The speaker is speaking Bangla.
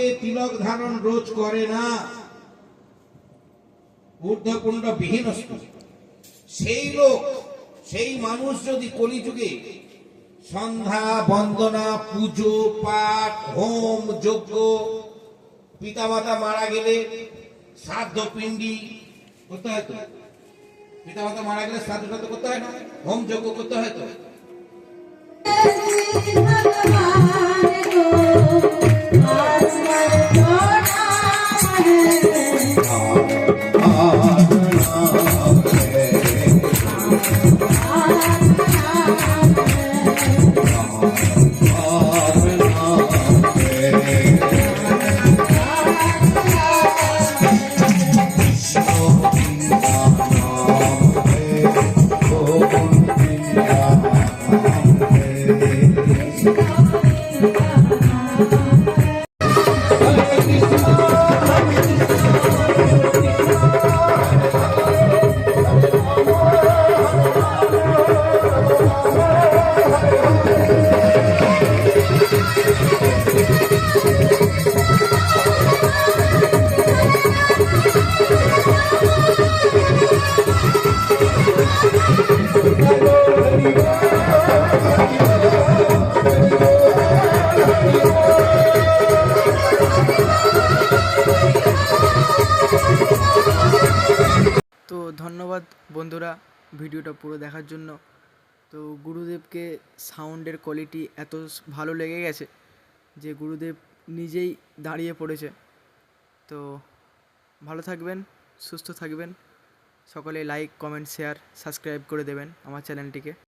অনেকে তিলক ধারণ রোজ করে না। বিহীন সেই লোক, সেই মানুষ যদি কলিযুগে সন্ধ্যা, বন্দনা, পুজো, পাঠ, হোম, যজ্ঞ, পিতামাতা মারা গেলে শ্রাদ্ধ, পিণ্ডি করতে হয় তো? পিতামাতা মারা গেলে শ্রাদ্ধ করতে হয় না? হোম, যজ্ঞ করতে হয় তো ধন্যবাদ বন্ধুরা ভিডিওটা পুরো দেখার জন্য। তো গুরুদেবকে সাউন্ডের কোয়ালিটি এত ভালো লেগে গেছে যে গুরুদেব নিজেই দাঁড়িয়ে পড়েছে। তো ভালো থাকবেন, সুস্থ থাকবেন। সকলে লাইক কমেন্ট শেয়ার সাবস্ক্রাইব করে দেবেন আমার চ্যানেলটিকে